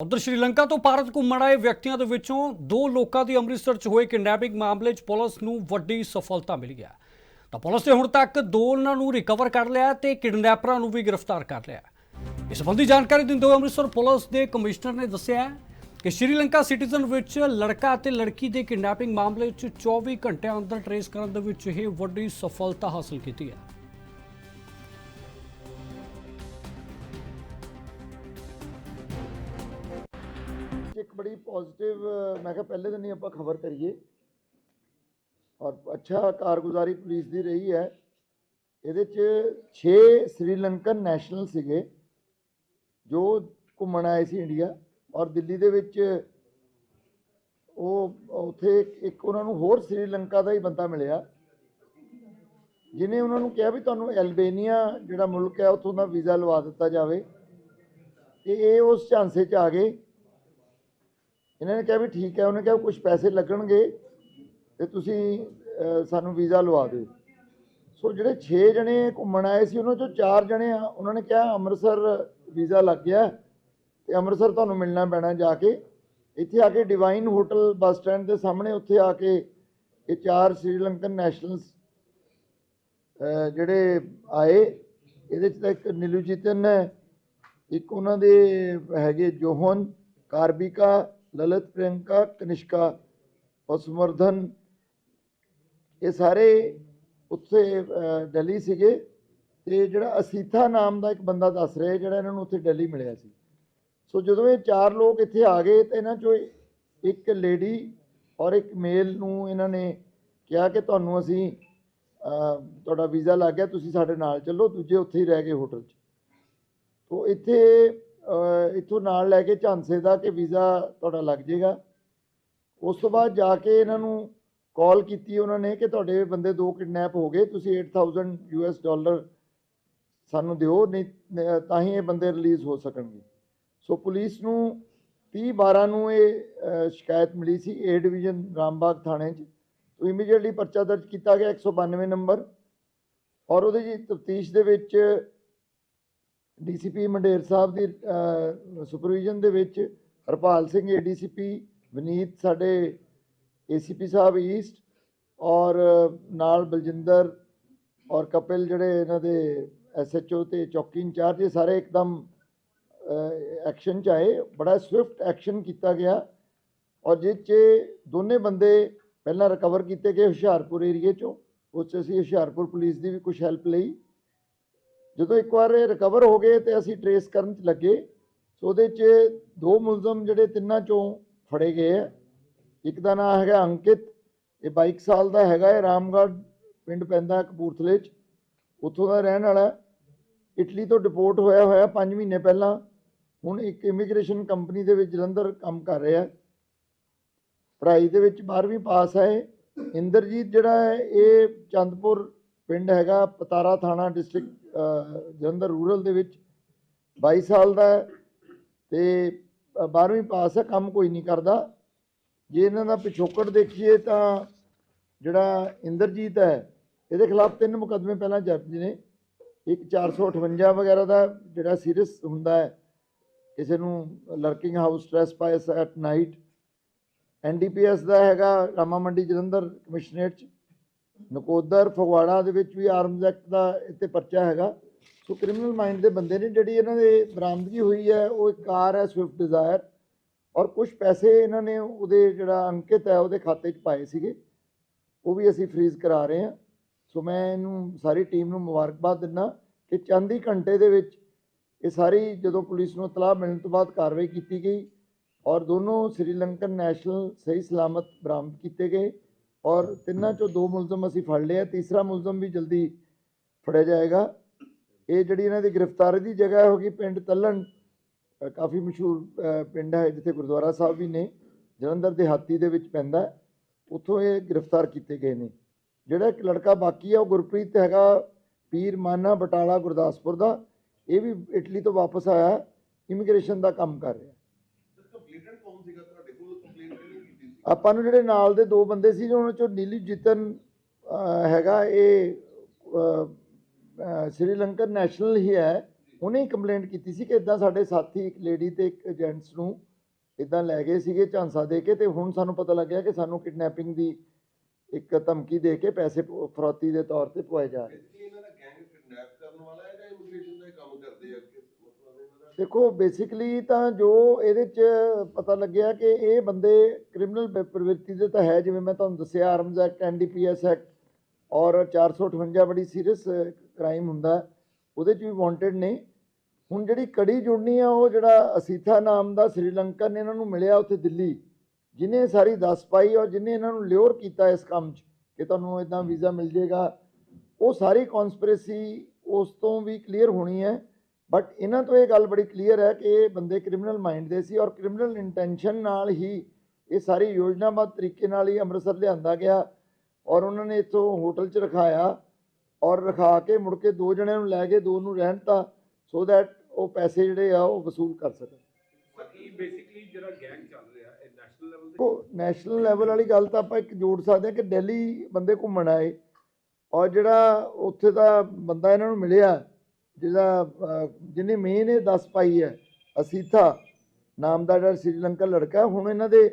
ਉਧਰ ਸ਼੍ਰੀਲੰਕਾ ਤੋਂ ਭਾਰਤ ਘੁੰਮਣ ਆਏ ਵਿਅਕਤੀਆਂ ਦੇ ਵਿੱਚੋਂ ਦੋ ਲੋਕਾਂ ਦੀ ਅੰਮ੍ਰਿਤਸਰ 'ਚ ਹੋਏ ਕਿਡਨੈਪਿੰਗ ਮਾਮਲੇ 'ਚ ਪੁਲਿਸ ਨੂੰ ਵੱਡੀ ਸਫਲਤਾ ਮਿਲੀ ਹੈ। ਤਾਂ ਪੁਲਿਸ ਨੇ ਹੁਣ ਤੱਕ ਦੋ ਉਹਨਾਂ ਨੂੰ ਰਿਕਵਰ ਕਰ ਲਿਆ ਤੇ ਕਿਡਨੈਪਰਾਂ ਨੂੰ ਵੀ ਗ੍ਰਿਫਤਾਰ ਕਰ ਲਿਆ ਇਸ ਸੰਬੰਧੀ ਜਾਣਕਾਰੀ ਦਿੰਦੇ ਹੋਏ ਅੰਮ੍ਰਿਤਸਰ ਪੁਲਿਸ ਦੇ ਕਮਿਸ਼ਨਰ ਨੇ ਦੱਸਿਆ ਕਿ ਸ਼੍ਰੀਲੰਕਾ ਸਿਟੀਜ਼ਨ ਵਿੱਚ ਲੜਕਾ ਅਤੇ ਲੜਕੀ ਦੇ ਕਿਡਨੈਪਿੰਗ ਮਾਮਲੇ 'ਚ 24 ਘੰਟਿਆਂ ਅੰਦਰ ਟਰੇਸ ਕਰਨ ਦੇ ਵਿੱਚ ਇਹ ਵੱਡੀ ਸਫਲਤਾ ਹਾਸਲ ਕੀਤੀ ਹੈ। ਪੋਜ਼ਿਟਿਵ ਮੈਂ ਕਿਹਾ ਪਹਿਲੇ ਦਿਨ ਹੀ ਆਪਾਂ ਖਬਰ ਕਰੀਏ। ਔਰ ਅੱਛਾ ਕਾਰਗੁਜ਼ਾਰੀ ਪੁਲਿਸ ਦੀ ਰਹੀ ਹੈ। ਇਹਦੇ ਚ 6 ਸ੍ਰੀਲੰਕਨ ਨੈਸ਼ਨਲ ਸੀਗੇ, ਜੋ ਘੁੰਮਣ ਆਏ ਸੀ ਇੰਡੀਆ। ਔਰ ਦਿੱਲੀ ਦੇ ਵਿੱਚ ਉਹ, ਉੱਥੇ ਇੱਕ- ਉਹਨਾਂ ਨੂੰ ਹੋਰ ਸ੍ਰੀਲੰਕਾ ਦਾ ਹੀ ਬੰਦਾ ਮਿਲਿਆ। ਜਿਨੇ ਉਹਨਾਂ ਨੂੰ ਕਿਹਾ ਵੀ ਤੁਹਾਨੂੰ ਐਲਬੇਨੀਆ ਜਿਹੜਾ ਮੁਲਕ ਹੈ, ਉੱਥੋਂ ਦਾ ਵੀਜ਼ਾ ਲਵਾ ਦਿੱਤਾ ਜਾਵੇ। ਤੇ ਇਹ ਉਸ ਝਾਂਸੇ 'ਚ ਆ ਗਏ। ਇਹਨਾਂ ਨੇ ਕਿਹਾ ਵੀ ਠੀਕ ਹੈ, ਉਹਨੇ ਕਿਹਾ ਕੁਝ ਪੈਸੇ ਲੱਗਣਗੇ ਤੇ ਤੁਸੀਂ ਸਾਨੂੰ ਵੀਜ਼ਾ ਲਵਾ ਦਿਓ। ਸੋ ਜਿਹੜੇ 6 ਜਣੇ ਘੁੰਮਣ ਆਏ ਸੀ, ਉਹਨਾਂ ਚੋਂ 4 ਜਣੇ ਆ, ਉਹਨਾਂ ਨੇ ਕਿਹਾ ਅੰਮ੍ਰਿਤਸਰ ਵੀਜ਼ਾ ਲੱਗ ਗਿਆ ਤੇ ਅੰਮ੍ਰਿਤਸਰ ਤੁਹਾਨੂੰ ਮਿਲਣਾ ਪੈਣਾ ਜਾ ਕੇ। ਇੱਥੇ ਆ ਕੇ ਡਿਵਾਈਨ ਹੋਟਲ ਬੱਸ ਸਟੈਂਡ ਦੇ ਸਾਹਮਣੇ, ਉੱਥੇ ਆ ਕੇ ਇਹ ਚਾਰ ਸ੍ਰੀਲੰਕਨ ਨੈਸ਼ਨਲਸ ਜਿਹੜੇ ਆਏ, ਇਹਦੇ ਚ ਤਾਂ ਇੱਕ ਨੀਲੂਜੀਤਨ ਹੈ, ਇੱਕ ਉਹਨਾਂ ਦੇ ਹੈਗੇ ਜੋਹਨ, ਕਾਰਬਿਕਾ ਲਲਿਤ ਪ੍ਰਿਯੰਕਾ ਕਨਿਸ਼ਕਾ ਪਸਮਰਧਨ ਇਹ ਸਾਰੇ ਉੱਥੇ ਅਹ, ਦਿੱਲੀ ਸੀਗੇ ਤੇ ਜਿਹੜਾ ਅਸੀਥਾ ਨਾਮ ਦਾ ਇੱਕ ਬੰਦਾ ਦੱਸ ਰਿਹਾ ਜਿਹੜਾ ਇਹਨਾਂ ਨੂੰ ਉੱਥੇ ਦਿੱਲੀ ਮਿਲਿਆ ਸੀ ਸੋ ਜਦੋਂ ਇਹ ਚਾਰ ਲੋਕ ਇੱਥੇ ਆ ਗਏ ਤਾਂ ਇਹਨਾਂ ਚੋਂ ਇੱਕ ਲੇਡੀ ਔਰ ਇੱਕ ਮੇਲ ਨੂੰ ਇਹਨਾਂ ਨੇ ਕਿਹਾ ਕਿ ਤੁਹਾਨੂੰ ਅਸੀਂ ਤੁਹਾਡਾ ਵੀਜ਼ਾ ਲੱਗ ਗਿਆ ਤੁਸੀਂ ਸਾਡੇ ਨਾਲ ਚੱਲੋ ਦੂਜੇ ਉੱਥੇ ਹੀ ਰਹਿ ਗਏ ਹੋਟਲ 'ਚ ਤੋ ਇੱਥੇ ਇੱਥੋਂ ਨਾਲ ਲੈ ਕੇ ਝਾਂਸੇ ਦਾ ਕਿ ਵੀਜ਼ਾ ਤੁਹਾਡਾ ਲੱਗ ਜਾਏਗਾ। ਉਸ ਤੋਂ ਬਾਅਦ ਜਾ ਕੇ ਇਹਨਾਂ ਨੂੰ ਕਾਲ ਕੀਤੀ ਉਹਨਾਂ ਨੇ ਕਿ ਤੁਹਾਡੇ ਬੰਦੇ ਦੋ ਕਿਡਨੈਪ ਹੋ ਗਏ, ਤੁਸੀਂ 8000 ਯੂਐਸ ਡਾਲਰ ਸਾਨੂੰ ਦਿਓ, ਨਹੀਂ ਤਾਂ ਹੀ ਇਹ ਬੰਦੇ ਰਿਲੀਜ਼ ਹੋ ਸਕਣਗੇ। ਸੋ ਪੁਲਿਸ ਨੂੰ 30 12 ਨੂੰ ਇਹ ਸ਼ਿਕਾਇਤ ਮਿਲੀ ਸੀ ਏ ਡਿਵੀਜ਼ਨ ਰਾਮਬਾਗ ਥਾਣੇ 'ਚ। ਤੋ ਇਮੀਡੀਏਟਲੀ ਪਰਚਾ ਦਰਜ ਕੀਤਾ ਗਿਆ 192 ਨੰਬਰ। ਔਰ ਉਹਦੇ ਜੀ ਤਫਤੀਸ਼ ਦੇ ਵਿੱਚ ਡੀਸੀਪੀ ਮੰਡੇਰ ਸਾਹਿਬ ਦੀ ਸੁਪਰਵਿਜ਼ਨ ਦੇ ਵਿੱਚ ਹਰਪਾਲ ਸਿੰਘ ਏਡੀਸੀਪੀ ਵਿਨੀਤ ਸਾਡੇ ਏਸੀਪੀ ਸਾਹਿਬ ਈਸਟ ਔਰ ਨਾਲ ਬਲਜਿੰਦਰ ਔਰ ਕਪਿਲ ਜਿਹੜੇ ਇਹਨਾਂ ਦੇ ਐਸਐਚਓ ਤੇ ਚੌਕੀ ਇੰਚਾਰਜ, ਇਹ ਸਾਰੇ ਇੱਕਦਮ ਐਕਸ਼ਨ ਚ ਆਏ। ਬੜਾ ਸਵਿਫਟ ਐਕਸ਼ਨ ਕੀਤਾ ਗਿਆ। ਔਰ ਜਿਸ 'ਚ ਦੋਨੇ ਬੰਦੇ ਪਹਿਲਾਂ ਰਿਕਵਰ ਕੀਤੇ ਗਏ ਹੁਸ਼ਿਆਰਪੁਰ ਏਰੀਏ ਚੋਂ। ਉਸ 'ਚ ਅਸੀਂ ਹੁਸ਼ਿਆਰਪੁਰ ਪੁਲਿਸ ਦੀ ਵੀ ਕੁਝ ਹੈਲਪ ਲਈ। ਜਦੋਂ ਇੱਕ ਵਾਰ ਇਹ ਰਿਕਵਰ ਹੋ ਗਏ ਤੇ ਅਸੀਂ ਟਰੇਸ ਕਰਨ ਚ ਲੱਗੇ, ਸੋ ਉਹਦੇ 'ਚ ਦੋ ਮੁਲਜ਼ਮ ਜਿਹੜੇ ਤਿੰਨਾਂ ਚੋਂ ਫੜੇ ਗਏ ਆ। ਇੱਕ ਦਾ ਨਾਮ ਹੈਗਾ ਅੰਕਿਤ, ਇਹ 22 ਸਾਲ ਦਾ ਹੈਗਾ ਇਹ ਰਾਮਗੜ੍ਹ ਪਿੰਡ ਪੈਂਦਾ ਕਪੂਰਥਲੇ 'ਚ। ਉੱਥੋਂ ਦਾ ਰਹਿਣ ਵਾਲਾ ਇਟਲੀ ਤੋਂ ਡਿਪੋਰਟ ਹੋਇਆ ਹੋਇਆ 5 ਮਹੀਨੇ ਪਹਿਲਾਂ। ਹੁਣ ਇੱਕ ਇਮੀਗ੍ਰੇਸ਼ਨ ਕੰਪਨੀ ਦੇ ਵਿੱਚ ਜਲੰਧਰ ਕੰਮ ਕਰ ਰਿਹਾ ਹੈ। ਪੜ੍ਹਾਈ ਦੇ ਵਿੱਚ 12ਵੀਂ ਪਾਸ ਹੈ ਇੰਦਰਜੀਤ ਜਿਹੜਾ ਹੈ, ਇਹ ਚੰਦਪੁਰ ਪਿੰਡ ਹੈਗਾ ਪਤਾਰਾ ਥਾਣਾ ਡਿਸਟ੍ਰਿਕਟ ਜਲੰਧਰ ਰੂਰਲ ਦੇ ਵਿੱਚ 22 ਸਾਲ ਦਾ ਹੈ ਤੇ 12ਵੀਂ ਪਾਸ ਹੈ, ਕੰਮ ਕੋਈ ਨਹੀਂ ਕਰਦਾ। ਜੇ ਇਹਨਾਂ ਦਾ ਪਿਛੋਕੜ ਦੇਖੀਏ ਤਾਂ ਜਿਹੜਾ ਇੰਦਰਜੀਤ ਹੈ, ਇਹਦੇ ਖਿਲਾਫ ਤਿੰਨ ਮੁਕੱਦਮੇ ਪਹਿਲਾਂ ਜੱਜ ਨੇ। ਇੱਕ 458 ਵਗੈਰਾ ਦਾ ਜਿਹੜਾ ਸੀਰੀਅਸ ਹੁੰਦਾ ਹੈ, ਕਿਸੇ ਨੂੰ lurking house trespass at night NDPS ਦਾ ਹੈਗਾ ਰਾਮਾ ਮੰਡੀ ਜਲੰਧਰ ਕਮਿਸ਼ਨਰੇਟ ਚ। ਨਕੋਦਰ ਫਗਵਾੜਾ ਦੇ ਵਿੱਚ ਵੀ ਆਰਮਜ਼ ਐਕਟ ਦਾ ਇੱਥੇ ਪਰਚਾ ਹੈਗਾ। ਸੋ ਕ੍ਰਿਮੀਨਲ ਮਾਈਂਡ ਦੇ ਬੰਦੇ ਨੇ ਜਿਹੜੀ ਇਹਨਾਂ ਦੇ ਬਰਾਮਦਗੀ ਹੋਈ ਹੈ, ਉਹ ਇੱਕ ਕਾਰ ਹੈ ਸਵਿਫਟ ਡਿਜ਼ਾਇਰ ਔਰ ਕੁਝ ਪੈਸੇ ਇਹਨਾਂ ਨੇ ਉਹਦੇ ਜਿਹੜਾ ਅੰਕਿਤ ਹੈ, ਉਹਦੇ ਖਾਤੇ 'ਚ ਪਾਏ ਸੀਗੇ। ਉਹ ਵੀ ਅਸੀਂ ਫ੍ਰੀਜ਼ ਕਰਾ ਰਹੇ ਹਾਂ। ਸੋ ਮੈਂ ਇਹਨੂੰ ਸਾਰੀ ਟੀਮ ਨੂੰ ਮੁਬਾਰਕਬਾਦ ਦਿੰਦਾ ਕਿ ਚੰਦ ਹੀ ਘੰਟੇ ਦੇ ਵਿੱਚ ਇਹ ਸਾਰੀ ਜਦੋਂ ਪੁਲਿਸ ਨੂੰ ਇਤਲਾਹ ਮਿਲਣ ਤੋਂ ਬਾਅਦ ਕਾਰਵਾਈ ਕੀਤੀ ਗਈ ਔਰ ਦੋਨੋਂ ਸ੍ਰੀਲੰਕਨ ਨੈਸ਼ਨਲ ਸਹੀ ਸਲਾਮਤ ਬਰਾਮਦ ਕੀਤੇ ਗਏ। ਔਰ ਤਿੰਨਾਂ ਚੋਂ ਦੋ ਮੁਲਜ਼ਮ ਅਸੀਂ ਫੜ ਲਿਆ ਤੀਸਰਾ ਮੁਲਜ਼ਮ ਵੀ ਜਲਦੀ ਫੜਿਆ ਜਾਏਗਾ। ਇਹ ਜਿਹੜੀ ਇਹਨਾਂ ਦੀ ਗ੍ਰਿਫਤਾਰੀ ਦੀ ਜਗ੍ਹਾ ਹੋਗੀ ਪਿੰਡ ਤੱਲਣ ਕਾਫੀ ਮਸ਼ਹੂਰ ਪਿੰਡ ਹੈ ਜਿੱਥੇ ਗੁਰਦੁਆਰਾ ਸਾਹਿਬ ਵੀ ਨੇ, ਜਲੰਧਰ ਦੇ ਹਾਤੀ ਦੇ ਵਿੱਚ ਪੈਂਦਾ ਉੱਥੋਂ ਇਹ ਗ੍ਰਿਫਤਾਰ ਕੀਤੇ ਗਏ ਨੇ। ਜਿਹੜਾ ਇੱਕ ਲੜਕਾ ਬਾਕੀ ਆ, ਉਹ ਗੁਰਪ੍ਰੀਤ ਹੈਗਾ, ਪੀਰ ਮਾਨਾ ਬਟਾਲਾ ਗੁਰਦਾਸਪੁਰ ਦਾ। ਇਹ ਵੀ ਇਟਲੀ ਤੋਂ ਵਾਪਸ ਆਇਆ, ਇਮੀਗ੍ਰੇਸ਼ਨ ਦਾ ਕੰਮ ਕਰ ਰਿਹਾ ਕੰਪਲੀਟਡ ਕੌਣ ਸੀਗਾ ਤੁਹਾਡੇ ਕੋਲ ਕੰਪਲੇਂਟ ਕਿਹਨੇ ਕੀਤੀ ਸੀ ਆਪਾਂ ਨੂੰ ਜਿਹੜੇ ਨਾਲ ਦੇ ਦੋ ਬੰਦੇ ਸੀ ਉਹਨਾਂ ਚੋਂ ਨੀਲੀ ਜਿਤਨ ਹੈਗਾ ਇਹ ਸ੍ਰੀਲੰਕਨ ਨੈਸ਼ਨਲ ਹੀ ਹੈ। ਉਹਨੇ ਕੰਪਲੇਂਟ ਕੀਤੀ ਸੀ ਕਿ ਇਦਾਂ ਸਾਡੇ ਸਾਥੀ ਇੱਕ ਲੇਡੀ ਤੇ ਇੱਕ ਜੈਂਟਸ ਨੂੰ ਇਦਾਂ ਲੈ ਗਏ ਸੀਗੇ ਝਾਂਸਾ ਦੇ ਕੇ ਤੇ ਹੁਣ ਸਾਨੂੰ ਪਤਾ ਲੱਗਿਆ ਕਿ ਸਾਨੂੰ ਕਿਡਨੈਪਿੰਗ ਦੀ ਇੱਕ ਧਮਕੀ ਦੇ ਕੇ ਪੈਸੇ ਪ- ਫਰੌਤੀ ਦੇ ਤੌਰ ਤੇ ਪਵਾਏ ਜਾ ਰਹੇ ਬੇਸਿਕਲੀ ਇਹਨਾਂ ਦਾ ਗੈਂਗ ਕਿਡਨੈਪ ਕਰਨ ਵਾਲਾ ਹੈ ਜਾਂ ਇਮੀਗ੍ਰੇਸ਼ਨ ਦਾ ਹੀ ਕੰਮ ਕਰਦੇ ਆ ਕਿ ਮਤਲਬ ਇਹਨਾਂ ਦਾ ਦੇਖੋ ਬੇਸਿਕਲੀ ਤਾਂ ਜੋ ਇਹਦੇ ਚ ਪਤਾ ਲੱਗਿਆ ਕਿ ਇਹ ਬੰਦੇ ਕ੍ਰਿਮੀਨਲ ਪ੍ਰਵਿਰਤੀ ਦੇ ਤਾਂ ਹੈ, ਜਿਵੇਂ ਮੈਂ ਤੁਹਾਨੂੰ ਦੱਸਿਆ ਆਰਮਜ਼ ਐਕਟ ਐਨਡੀਪੀਐਸ ਐਕਟ ਔਰ 458 ਬੜੀ ਸੀਰੀਅਸ ਕ੍ਰਾਈਮ ਹੁੰਦਾ, ਉਹਦੇ ਚ ਵੀ ਵਾਂਟਡ ਨੇ। ਹੁਣ ਜਿਹੜੀ ਕੜੀ ਜੁੜਨੀ ਆ, ਉਹ ਜਿਹੜਾ ਅਸੀਥਾ ਨਾਮ ਦਾ ਸ੍ਰੀਲੰਕਨ ਇਹਨਾਂ ਨੂੰ ਮਿਲਿਆ ਉੱਥੇ ਦਿੱਲੀ, ਜਿਨੇ ਸਾਰੀ ਦੱਸ ਪਾਈ ਔਰ ਜਿਨੇ ਇਹਨਾਂ ਨੂੰ ਲਿਓਰ ਕੀਤਾ ਇਸ ਕੰਮ 'ਚ ਕਿ ਤੁਹਾਨੂੰ ਇਦਾਂ ਵੀਜ਼ਾ ਮਿਲ ਜਾਏਗਾ ਉਹ ਸਾਰੀ ਕਨਸਪੀਰੇਸੀ ਉਸ ਤੋਂ ਵੀ ਕਲੀਅਰ ਹੋਣੀ ਹੈ। ਬਟ ਇਹਨਾਂ ਤੋਂ ਇਹ ਗੱਲ ਬੜੀ ਕਲੀਅਰ ਹੈ ਕਿ ਇਹ ਬੰਦੇ ਕ੍ਰਿਮੀਨਲ ਮਾਈਂਡ ਦੇ ਸੀ ਔਰ ਕ੍ਰਿਮੀਨਲ ਇੰਟੈਂਸ਼ਨ ਨਾਲ ਹੀ ਇਹ ਸਾਰੀ ਯੋਜਨਾਬੱਧ ਤਰੀਕੇ ਨਾਲ ਹੀ ਅੰਮ੍ਰਿਤਸਰ ਲਿਆਂਦਾ ਗਿਆ ਔਰ ਉਹਨਾਂ ਨੇ ਇੱਥੋਂ ਹੋਟਲ 'ਚ ਰਖਾਇਆ ਔਰ ਰਖਾ ਕੇ ਮੁੜ ਕੇ ਦੋ ਜਣਿਆਂ ਨੂੰ ਲੈ ਕੇ ਦੋ ਨੂੰ ਰਹਿਣ ਤਾ ਸੋ ਦੈਟ ਉਹ ਪੈਸੇ ਜਿਹੜੇ ਆ ਉਹ ਵਸੂਲ ਕਰ ਸਕਣ। ਇਹ ਬੇਸਿਕਲੀ ਜਿਹੜਾ ਗੈਂਗ ਚੱਲ ਰਿਹਾ ਇਹ ਨੈਸ਼ਨਲ ਲੈਵਲ ਤੇ ਦੇਖੋ ਨੈਸ਼ਨਲ ਲੈਵਲ ਵਾਲੀ ਗੱਲ ਤਾਂ ਆਪਾਂ ਇੱਕ ਜੋੜ ਸਕਦੇ ਹਾਂ ਕਿ ਦਿੱਲੀ ਬੰਦੇ ਘੁੰਮਣ ਆਏ ਔਰ ਜਿਹੜਾ ਉੱਥੇ ਦਾ ਬੰਦਾ ਇਹਨਾਂ ਨੂੰ ਮਿਲਿਆ ਜਿਹਦਾ ਅਹ, ਜਿਹਨੇ ਮੇਨ ਇਹ ਦੱਸ ਪਾਈ ਹੈ ਅਸੀਥਾ ਨਾਮ ਦਾ ਜਿਹੜਾ ਸ੍ਰੀਲੰਕਾ ਲੜਕਾ ਹੁਣ ਇਹਨਾਂ ਦੇ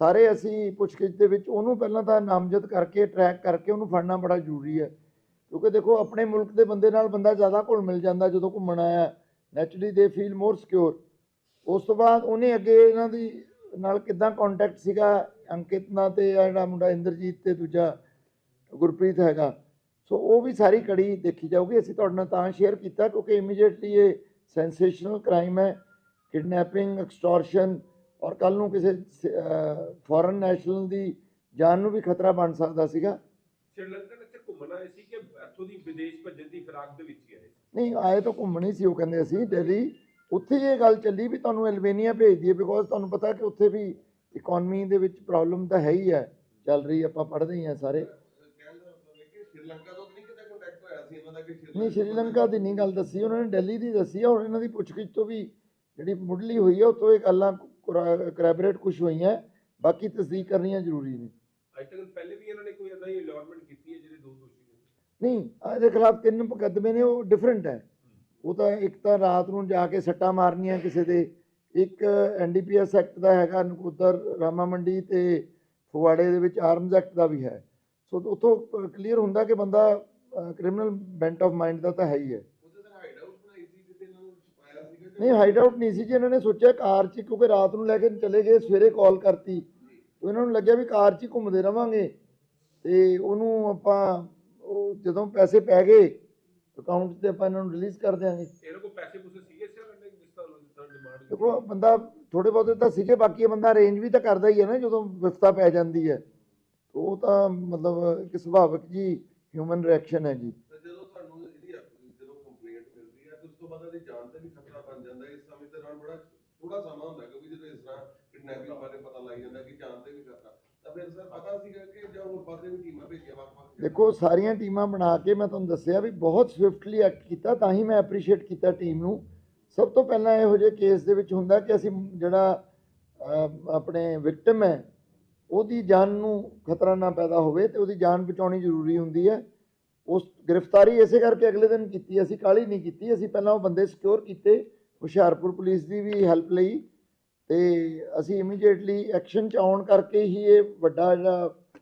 ਸਾਰੇ ਅਸੀਂ ਪੁੱਛਗਿੱਛ ਦੇ ਵਿੱਚ ਉਹਨੂੰ ਪਹਿਲਾਂ ਤਾਂ ਨਾਮਜ਼ਦ ਕਰਕੇ ਟਰੈਕ ਕਰਕੇ ਉਹਨੂੰ ਫੜਨਾ ਬੜਾ ਜ਼ਰੂਰੀ ਹੈ। ਕਿਉਂਕਿ ਦੇਖੋ ਆਪਣੇ ਮੁਲਕ ਦੇ ਬੰਦੇ ਨਾਲ ਬੰਦਾ ਜ਼ਿਆਦਾ ਘੁਲ ਮਿਲ ਜਾਂਦਾ ਜਦੋਂ ਘੁੰਮਣ ਆਇਆ ਨੈਚੁਰਲੀ ਦੇ ਫੀਲ ਮੋਰ ਸਿਕਿਉਰ ਉਸ ਤੋਂ ਬਾਅਦ ਉਹਨੇ ਅੱਗੇ ਇਹਨਾਂ ਦੀ ਨਾਲ ਕਿੱਦਾਂ ਕੰਟੈਕਟ ਸੀਗਾ ਅੰਕਿਤ ਨਾਲ ਤੇ ਆਹ ਜਿਹੜਾ ਮੁੰਡਾ ਇੰਦਰਜੀਤ ਤੇ ਦੂਜਾ ਗੁਰਪ੍ਰੀਤ ਹੈਗਾ। ਸੋ ਉਹ ਵੀ ਸਾਰੀ ਕੜੀ ਦੇਖੀ ਜਾਊਗੀ। ਅਸੀਂ ਤੁਹਾਡੇ ਨਾਲ ਤਾਂ ਸ਼ੇਅਰ ਕੀਤਾ ਕਿਉਂਕਿ ਇਮੀਡੀਏਟਲੀ ਇਹ ਸੈਂਸੇਸ਼ਨਲ ਕ੍ਰਾਈਮ ਹੈ। ਕਿਡਨੈਪਿੰਗ ਐਕਸਟੋਰਸ਼ਨ ਔਰ ਕੱਲ ਨੂੰ ਕਿਸੇ ਫੋਰਨ ਨੈਸ਼ਨਲ ਦੀ ਜਾਨ ਨੂੰ ਵੀ ਖਤਰਾ ਬਣ ਸਕਦਾ ਸੀਗਾ। ਸ਼੍ਰੀਲੰਕਨ ਇੱਥੇ ਘੁੰਮਣ ਆਏ ਸੀ ਕਿ ਇੱਥੋਂ ਦੀ ਵਿਦੇਸ਼ ਭੱਜਣ ਦੀ ਫਿਰਾਕ ਦੇ ਵਿੱਚ ਹੀ ਆਏ ਨਹੀਂ ਆਏ ਤਾਂ ਘੁੰਮਣ ਸੀ ਉਹ ਕਹਿੰਦੇ ਅਸੀਂ ਦਿੱਲੀ। ਉੱਥੇ ਇਹ ਗੱਲ ਚੱਲੀ ਵੀ ਤੁਹਾਨੂੰ ਐਲਬੇਨੀਆ ਭੇਜ ਦਈਏ ਬਿਕੋਜ਼ ਤੁਹਾਨੂੰ ਪਤਾ ਕਿ ਉੱਥੇ ਵੀ ਇਕਨੋਮੀ ਦੇ ਵਿੱਚ ਪ੍ਰੋਬਲਮ ਤਾਂ ਹੈ ਹੀ ਹੈ। ਚੱਲ ਰਹੀ ਆਪਾਂ ਪੜ੍ਹਦੇ ਹੀ ਹਾਂ ਸਾਰੇ ਕਹਿਣ ਦਾ ਮਤਲਬ ਹੈ ਕਿ ਸ਼੍ਰੀਲੰਕਾ ਤੋਂ ਤਾਂ ਨਹੀਂ ਕਿਤੇ ਕੰਟੈਕਟ ਹੋਇਆ ਸੀ ਇਹਨਾਂ ਦਾ ਕਿ ਨਹੀਂ ਸ਼੍ਰੀਲੰਕਾ ਦੀ ਨਹੀਂ ਗੱਲ ਦੱਸੀ ਉਹਨਾਂ ਨੇ ਦਿੱਲੀ ਦੀ ਦੱਸੀ ਹੈ ਔਰ ਇਹਨਾਂ ਦੀ ਪੁੱਛਗਿੱਛ ਤੋਂ ਵੀ ਜਿਹੜੀ ਮੁੱਢਲੀ ਹੋਈ ਹੈ ਉਹ ਤੋਂ ਇਹ ਗੱਲਾਂ ਕਰੈਬਰੇਟ ਕੁਝ ਹੋਈਆਂ ਬਾਕੀ ਤਸਦੀਕ ਕਰਨੀਆਂ ਜ਼ਰੂਰੀ ਨੇ। ਅੱਜ ਤੱਕ ਪਹਿਲੇ ਵੀ ਇਹਨਾਂ ਨੇ ਕੋਈ ਹੀ ਅਲਾਟਮੈਂਟ ਕੀਤੀ ਹੈ ਜਿਹੜੇ ਦੋ ਦੋਸ਼ੀ ਨੇ? ਨਹੀਂ ਇਹਦੇ ਖਿਲਾਫ ਤਿੰਨ ਮੁਕੱਦਮੇ ਨੇ ਉਹ ਡਿਫਰੈਂਟ ਹੈ। ਉਹ ਤਾਂ ਇੱਕ ਤਾਂ ਰਾਤ ਨੂੰ ਜਾ ਕੇ ਸੱਟਾਂ ਮਾਰਨੀਆਂ ਕਿਸੇ ਦੇ ਇੱਕ ਐਨਡੀਪੀਐਸ ਐਕਟ ਦਾ ਹੈਗਾ ਨਕੋਦਰ ਰਾਮਾ ਮੰਡੀ ਤੇ ਫਗਵਾੜੇ ਦੇ ਵਿੱਚ ਆਰਮਜ਼ ਐਕਟ ਦਾ ਵੀ ਹੈ। ਸੋ ਉੱਥੋਂ ਕਲੀਅਰ ਹੁੰਦਾ ਕਿ ਬੰਦਾ ਕ੍ਰਿਮੀਨਲ ਬੈਂਟ ਆਫ ਮਾਈਂਡ ਦਾ ਤਾਂ ਹੈ ਹੀ ਹੈ। ਨਹੀਂ ਹਾਈਡ ਆਊਟ ਨਹੀਂ ਸੀ ਜੀ ਇਹਨਾਂ ਨੇ ਸੋਚਿਆ ਕਾਰ 'ਚ ਕਿਉਂਕਿ ਰਾਤ ਨੂੰ ਲੈ ਕੇ ਚਲੇ ਗਏ ਸਵੇਰੇ ਕਾਲ ਕਰਤੀ। ਤੇ ਇਹਨਾਂ ਨੂੰ ਲੱਗਿਆ ਵੀ ਕਾਰ 'ਚ ਹੀ ਘੁੰਮਦੇ ਰਵਾਂਗੇ। ਤੇ ਉਹਨੂੰ ਆਪਾਂ ਉਹ ਜਦੋਂ ਪੈਸੇ ਪੈ ਗਏ ਅਕਾਊਂਟ 'ਤੇ ਆਪਾਂ ਇਹਨਾਂ ਨੂੰ ਰਿਲੀਜ਼ ਕਰ ਦਿਆਂਗੇ। ਇਹਨਾਂ ਕੋਲ ਪੈਸੇ ਪੂਸੇ ਸੀਗੇ ਸਰ ਇਹਨਾਂ ਜਿਸ ਤਰ੍ਹਾਂ ਜਿਸ ਤਰ੍ਹਾਂ ਡਿਮਾਂਡ ਦੇਖੋ ਬੰਦਾ ਥੋੜੇ ਬਹੁਤੇ ਤਾਂ ਸੀਗੇ ਬਾਕੀ ਇਹ ਬੰਦਾ ਅਰੇਂਜ ਵੀ ਤਾਂ ਕਰਦਾ ਹੀ ਹੈ ਨਾ ਜਦੋਂ ਵਿਫਤਾ ਪੈ ਜਾਂਦੀ ਹੈ। ਉਹ ਤਾਂ ਮਤਲਬ ਇੱਕ ਸੁਭਾਵਿਕ ਜੀ ਹਿਊਮਨ ਰਿਐਕਸ਼ਨ ਹੈ ਜੀ। ਤੇ ਜਦੋਂ ਤੁਹਾਨੂੰ ਇਹਦੀ ਅਪ- ਜਦੋਂ ਕੰਪਲੇਂਟ ਮਿਲਦੀ ਹੈ ਤੇ ਉਸ ਤੋਂ ਬਾਅਦ ਇਹਦੀ ਜਾਨ ਤੇ ਵੀ ਖਤਰਾ ਬਣ ਜਾਂਦਾ ਹੈ। ਇਸ ਸਮੇਂ ਦੇ ਨਾਲ ਬੜਾ ਥੋੜਾ ਸਮਾਂ ਹੁੰਦਾ ਕਿਉਂਕਿ ਜਦੋਂ ਇਸ ਤਰ੍ਹਾਂ ਕਿਡਨੈਪਿੰਗ ਬਾਰੇ ਪਤਾ ਲੱਗ ਜਾਂਦਾ ਕਿ ਜਾਨ ਤੇ ਵੀ ਖਤਰਾ। ਤਾਂ ਫਿਰ ਸਰ ਪਤਾ ਸੀਗਾ ਕਿ ਜਾਂ ਹੋਰ ਪਾਸੇ ਵੀ ਟੀਮਾਂ ਭੇਜੀਆਂ ਵੱਖ-ਵੱਖ ਦੇਖੋ ਸਾਰੀਆਂ ਟੀਮਾਂ ਬਣਾ ਕੇ ਮੈਂ ਤੁਹਾਨੂੰ ਦੱਸਿਆ ਵੀ ਬਹੁਤ ਸਵਿਫਟਲੀ ਐਕਟ ਕੀਤਾ ਤਾਂ ਹੀ ਮੈਂ ਐਪਰੀਸ਼ੀਏਟ ਕੀਤਾ ਟੀਮ ਨੂੰ। ਸਭ ਤੋਂ ਪਹਿਲਾਂ ਇਹੋ ਜਿਹੇ ਕੇਸ ਦੇ ਵਿੱਚ ਹੁੰਦਾ ਕਿ ਅਸੀਂ ਜਿਹੜਾ ਅਹ, ਆਪਣੇ ਵਿਕਟਮ ਹੈ ਉਹਦੀ ਜਾਨ ਨੂੰ ਖਤਰਾ ਨਾ ਪੈਦਾ ਹੋਵੇ ਤੇ ਉਹਦੀ ਜਾਨ ਬਚਾਉਣੀ ਜ਼ਰੂਰੀ ਹੁੰਦੀ ਹੈ। ਉਸ ਗ੍ਰਿਫਤਾਰੀ ਇਸੇ ਕਰਕੇ ਅਗਲੇ ਦਿਨ ਕੀਤੀ, ਅਸੀਂ ਕਾਲੀ ਨਹੀਂ ਕੀਤੀ, ਅਸੀਂ ਪਹਿਲਾਂ ਉਹ ਬੰਦੇ ਸਿਕਿਉਰ ਕੀਤੇ, ਹੁਸ਼ਿਆਰਪੁਰ ਪੁਲਿਸ ਦੀ ਵੀ ਹੈਲਪ ਲਈ ਤੇ ਅਸੀਂ ਇਮੀਡੀਏਟਲੀ ਐਕਸ਼ਨ ਚ ਆਉਣ ਕਰਕੇ ਹੀ ਇਹ ਵੱਡਾ ਜਿਹੜਾ